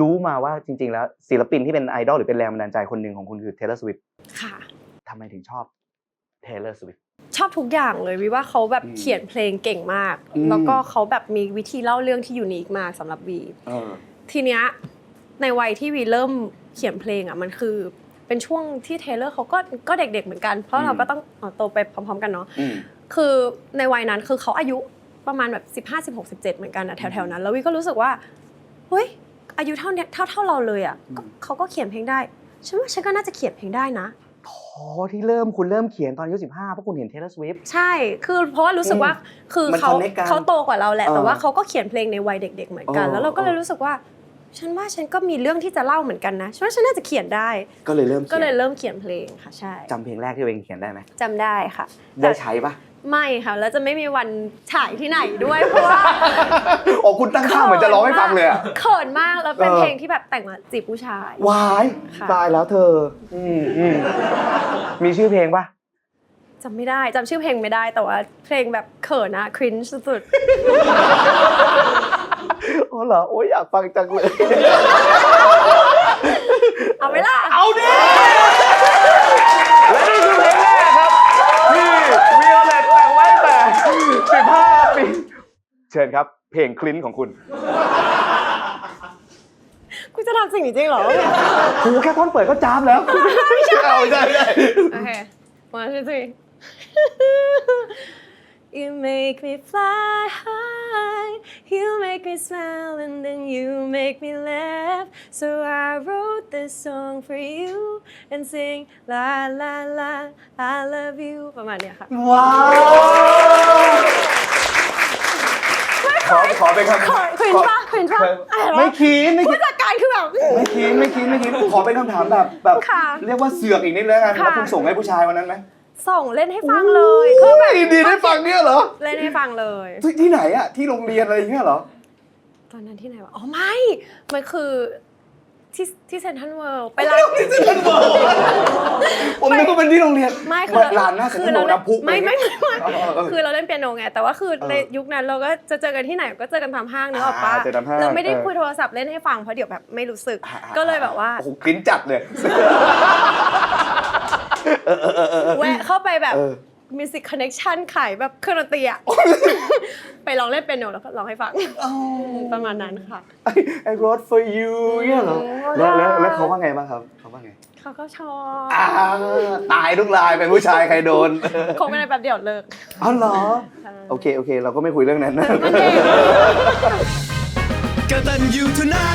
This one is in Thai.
รู้มาว่าจริง ๆ แล้วศิลปินที่เป็นไอดอลหรือเป็นแรงบันดาลใจคนหนึ่งของคุณคือ Taylor Swift ค่ะทำไมถึงชอบ Taylor Swift ชอบทุกอย่างเลยวิว่าเขาแบบอืมเขียนเพลงเก่งมากอืมแล้วก็เขาแบบมีวิธีเล่าเรื่องที่ยูนิคมากสำหรับวีเออทีเนี้ยในวัยที่วีเริ่มเขียนเพลงอะมันคือเป็นช่วงที่เทเลอร์เขาก็ก็เด็ก ๆ เหมือนกัน เพราะเราก็ต้องเอ่อโตไปพร้อม ๆ กันเนาะอืมคือในวัยนั้นคือเขาอายุประมาณแบบ 15 16 17 เหมือนกันอะแถวๆนั้น แล้ววิก็รู้สึกว่าเฮ้ย อายุเท่าเนี้ยเท่าเท่าเราเลยอะก็อืมเขาก็เขียนเพลงได้ฉันว่าฉันก็น่าจะเขียนเพลงได้นะพอที่เริ่มคุณเริ่มเขียนตอนอายุ15เพราะคุณเห็น Taylor Swift ใช่ คือเพราะว่ารู้สึกว่าคือมันเขา connect กันเขาโตกว่าเราแหละเออแต่ว่าเขาก็เขียนเพลงในวัยเด็ก ๆ เหมือนกันเออแล้วเราก็เลยเออรู้สึกว่า ฉันว่าฉันก็มีเรื่องที่จะเล่าเหมือนกันนะฉันว่าฉันน่าจะเขียนได้ ก็เลยเริ่มก็เขีเลยยนเริ่มเขียนเพลงค่ะใช่จำเพลงแรกที่ตัวเองเขียนได้ไหมจำได้ค่ะได้ใช้ปะ ไม่ค่ะแล้วจะไม่มีวันฉายที่ไหนด้วยเพราะว่า โอ้คุณตั้งท่าเหมือนจะร้องให้ฟังเลยอะ เขินมากแล้วเป็นเออ เพลงที่แบบแต่งมาจีบผู้ชาย วายค่ะ ตายแล้วเธอ อืมอืมมีชื่อเพลงปะจำไม่ได้จำชื่อเพลงไม่ได้แต่ว่าเพลงแบบเขินอะครินสุด อ๋อเหรอโอ้ยอยากฟังจังเลยๆเอาไหมล่ะ เอาดิและนี่คือเพลงแรกครับที่วิโอเลตแต่งไว้แต่15ปีเชิญครับ เพลงคลิ้นของคุณกูจะทำสิ่งนี้จริงเหรอหูแค่ท่อนเปิดก็จามแล้วไม่ใช่เอาใช่ใช่โอเค one two three You make me fly high You make me smile and then you make me laugh So I wrote this song for you and sing la la la I love you ประมาณเนี้ยค่ะ ว้าวขอขอเป็นคำเขินครินปะครินปะอะไรวะ ไม่คีนไม่ผู้คีนจัดการคือแบบ ไม่คีนไม่คีนไม่คีนขอเป็นคำถามแบบแบบ ค่ะเรียกว่าเสือกอีกนิดแล้วกันค่ะ แล้วคุณส่งให้ผู้ชายวันนั้นไหม ส่งเล่นให้ฟังเลยคือแบบดีได้ฟังเนี่ยเหรอ เล่นให้ฟังเลย ที่ที่ไหนอะที่โรงเรียนอะไรอย่างเงี้ยเหรอ ตอนนั้นที่ไหนวะ อ๋อไม่ มันคือที่ที่เซนทรัลเวิลด์ไปร้านที่เซ็นทรัลเวิลด์ผมนึกว่าเป็นที่โรงเรียน ไม่เหมือนร้านหน้าเซ็นทรัลเวิลด์น้ำพุไม่ไม่ไม่ไม่เออเออคือเราเล่นเปียโนไง แต่ว่าคือเออในยุคนั้นเราก็จะเจอกันที่ไหนก็เจอกันตามห้างนึกออกปะอ่าเจอตามห้างเราไม่ได้เออคุยโทรศัพท์เล่นให้ฟังเพราะเดี๋ยวแบบไม่รู้สึกอ่าอ่าก็เลยแบบว่าโอ้โหกลิ้นจัดเลย แวะเข้าไปแบบเออมิวสิกคอนเน t ชันขายแบบเครื่องดนตรีอะ ไปลองเล่นเปียโนแล้วก็ลองให้ฟัง ประมาณนั้นค่ะ I wrote for you เนี่ยเหรออืมแล้วแล้วแล้วเขาว่าไงบ้างครับเขาว่าไงเขาก็ชอบอ่าตายทุกรายเป็นผู้ชายใครโดนคงไม่ได้แป๊บเดียวเลิกอ๋อเหรอใช่โอเคโอเค เราก็ไม่คุยเรื่องนั้นนะโอเคกตันยูทูไนท์